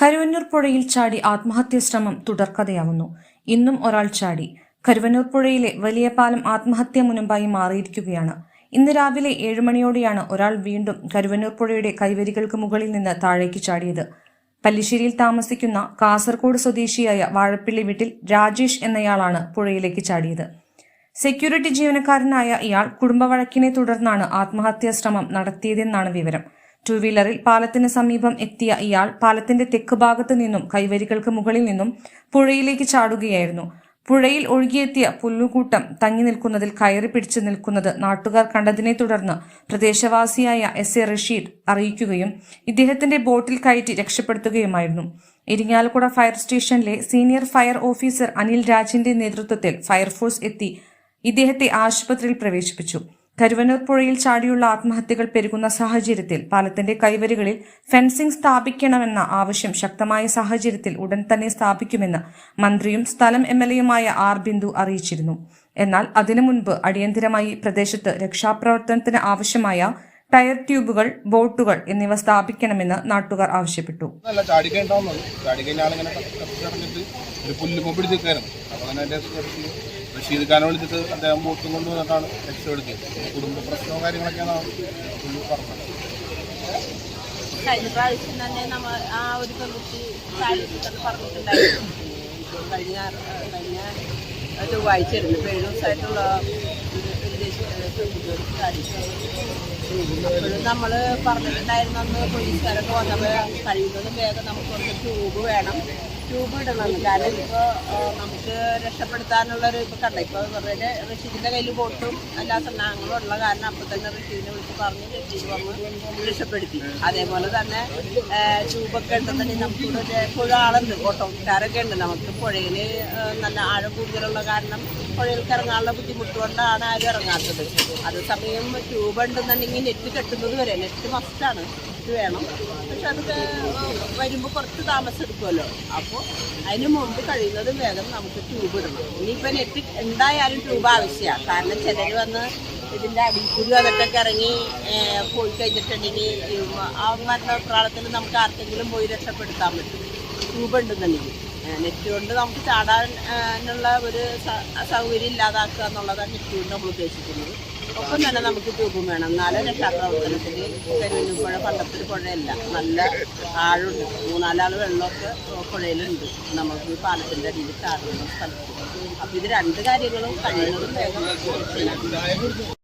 കരുവന്നൂർ പുഴയിൽ ചാടി ആത്മഹത്യാ ശ്രമം തുടർക്കഥയാവുന്നു. ഇന്നും ഒരാൾ ചാടി. കരുവന്നൂർ പുഴയിലെ വലിയ പാലം ആത്മഹത്യാ മുനമ്പായി മാറിയിരിക്കുകയാണ്. ഇന്ന് രാവിലെ ഏഴുമണിയോടെയാണ് ഒരാൾ വീണ്ടും കരുവന്നൂർ പുഴയുടെ കൈവരികൾക്ക് മുകളിൽ നിന്ന് താഴേക്ക് ചാടിയത്. പല്ലിശ്ശേരിയിൽ താമസിക്കുന്ന കാസർകോട് സ്വദേശിയായ വാഴപ്പിള്ളി വീട്ടിൽ രാജേഷ് എന്നയാളാണ് പുഴയിലേക്ക് ചാടിയത്. സെക്യൂരിറ്റി ജീവനക്കാരനായ ഇയാൾ കുടുംബവഴക്കിനെ തുടർന്നാണ് ആത്മഹത്യാ ശ്രമം നടത്തിയതെന്നാണ് വിവരം. ടൂ വീലറിൽ പാലത്തിന് സമീപം എത്തിയ ഇയാൾ പാലത്തിന്റെ തെക്ക് ഭാഗത്തു നിന്നും കൈവരികൾക്ക് മുകളിൽ നിന്നും പുഴയിലേക്ക് ചാടുകയായിരുന്നു. പുഴയിൽ ഒഴുകിയെത്തിയ പുല്ലുകൂട്ടം തങ്ങി നിൽക്കുന്നതിൽ കയറി പിടിച്ചു നിൽക്കുന്നത് നാട്ടുകാർ കണ്ടതിനെ തുടർന്ന് പ്രദേശവാസിയായ എസ് എ റഷീദ് അറിയിക്കുകയും ഇദ്ദേഹത്തിന്റെ ബോട്ടിൽ കയറ്റി രക്ഷപ്പെടുത്തുകയുമായിരുന്നു. ഇരിങ്ങാലക്കുട ഫയർ സ്റ്റേഷനിലെ സീനിയർ ഫയർ ഓഫീസർ അനിൽ രാജിന്റെ നേതൃത്വത്തിൽ ഫയർഫോഴ്സ് എത്തി ഇദ്ദേഹത്തെ ആശുപത്രിയിൽ പ്രവേശിപ്പിച്ചു. കരുവന്നൂർ പുഴയിൽ ചാടിയുള്ള ആത്മഹത്യകൾ പെരുകുന്ന സാഹചര്യത്തിൽ പാലത്തിന്റെ കൈവരികളിൽ ഫെൻസിംഗ് സ്ഥാപിക്കണമെന്ന ആവശ്യം ശക്തമായ സാഹചര്യത്തിൽ ഉടൻ തന്നെ സ്ഥാപിക്കുമെന്ന് മന്ത്രിയും സ്ഥലം എം എൽ എയുമായ ആർ ബിന്ദു അറിയിച്ചിരുന്നു. എന്നാൽ അതിനു മുൻപ് അടിയന്തിരമായി പ്രദേശത്ത് രക്ഷാപ്രവർത്തനത്തിന് ആവശ്യമായ ടയർ ട്യൂബുകൾ ബോട്ടുകൾ എന്നിവ സ്ഥാപിക്കണമെന്ന് നാട്ടുകാർ ആവശ്യപ്പെട്ടു. നല്ല റഷീദ് ഖാനെ വിളിച്ചിട്ട് അദ്ദേഹം ബോട്ടും കൊണ്ട് വന്നിട്ടാണ് രക്ഷപ്പെടുത്തിയത് കുടുംബ പ്രശ്നവും കാര്യങ്ങളൊക്കെയാണ് പുള്ളി പറഞ്ഞത്. കഴിഞ്ഞ പ്രാവശ്യം തന്നെ നമ്മൾ ആ ഒരു പെൺകുട്ടി പറഞ്ഞിട്ടുണ്ടായിരുന്നു. കഴിഞ്ഞ കഴിഞ്ഞ കഴിഞ്ഞ ചൊവ്വാഴ്ചയായിരുന്നു ഇപ്പോൾ ഏഴ് ദിവസമായിട്ടുള്ള നമ്മൾ പറഞ്ഞിട്ടുണ്ടായിരുന്നു അന്ന് പോലീസുകാരൊക്കെ വന്നപ്പോൾ കഴിയുന്നതും വേഗം നമുക്ക് കുറച്ച് ട്യൂബ് വേണം. ട്യൂബ് ഇടണം കാരണം ഇപ്പോൾ നമുക്ക് രക്ഷപ്പെടുത്താനുള്ളൊരു ഇപ്പോൾ കണ്ട ഇപ്പോൾ വെറുതെ ഋഷിജിന്റെ കയ്യിൽ ബോട്ടും എല്ലാ സന്നാഹങ്ങളും ഉള്ള കാരണം അപ്പോൾ തന്നെ ഋഷിജിനെ വിളിച്ച് പറഞ്ഞ് ഋഷിജ് വന്ന് രക്ഷപ്പെടുത്തി. അതേപോലെ തന്നെ ട്യൂബൊക്കെ ഉണ്ടെന്നുണ്ടെങ്കിൽ നമുക്കിവിടെ പുഴ ആളുണ്ട് ഓട്ടോക്കാരൊക്കെ ഉണ്ട്. നമുക്ക് പുഴയിൽ നല്ല ആഴം കൂടുതലുള്ള കാരണം പുഴയിൽ ഇറങ്ങാനുള്ള ബുദ്ധിമുട്ട് കൊണ്ടാണ് ആരും ഇറങ്ങാത്തത്. അതേസമയം ട്യൂബ് ഉണ്ടെന്നുണ്ടെങ്കിൽ നെറ്റ് കെട്ടുന്നത് വരെ. നെറ്റ് മസ്റ്റാണ്. വേണം. പക്ഷെ അതൊക്കെ വരുമ്പോൾ കുറച്ച് താമസം എടുക്കുമല്ലോ അപ്പോൾ അതിന് മുമ്പ് കഴിയുന്നതും വേഗം നമുക്ക് ട്യൂബ് ഇടണം. ഇനിയിപ്പോൾ നെറ്റ് എന്തായാലും ട്യൂബ് ആവശ്യമാണ് കാരണം ചിലർ വന്ന് ഇതിന്റെ അടിക്കുരു അതൊക്കെ ഇറങ്ങി പോയി കഴിഞ്ഞിട്ടുണ്ടെങ്കിൽ ആ മരണ പ്രാളത്തിൽ നമുക്ക് ആർക്കെങ്കിലും പോയി രക്ഷപ്പെടുത്താൻ പറ്റും. ട്യൂബ് ഉണ്ടെന്നുണ്ടെങ്കിൽ. നെറ്റ് കൊണ്ട് നമുക്ക് ചാടാനുള്ള ഒരു സൗകര്യം ഇല്ലാതാക്കുക എന്നുള്ളതാണ് നെറ്റ് കൊണ്ട് നമ്മൾ ഉദ്ദേശിക്കുന്നത്. ഒപ്പം തന്നെ നമുക്ക് ട്യൂബും വേണം. എന്നാലും രക്ഷാപ്രവർത്തനത്തിന് കരുവന്നൂർ പുഴ പണ്ടത്തിൽ പുഴയല്ല. നല്ല ആഴുണ്ട്. മൂന്നാലാൾ വെള്ളമൊക്കെ പുഴയിലുണ്ട്. നമുക്ക് പാലത്തിന്റെ അടിയിൽ ചാടുന്ന സ്ഥലത്ത്. അപ്പം ഇത് രണ്ട് കാര്യങ്ങളും കഴിയുന്നതും വേഗം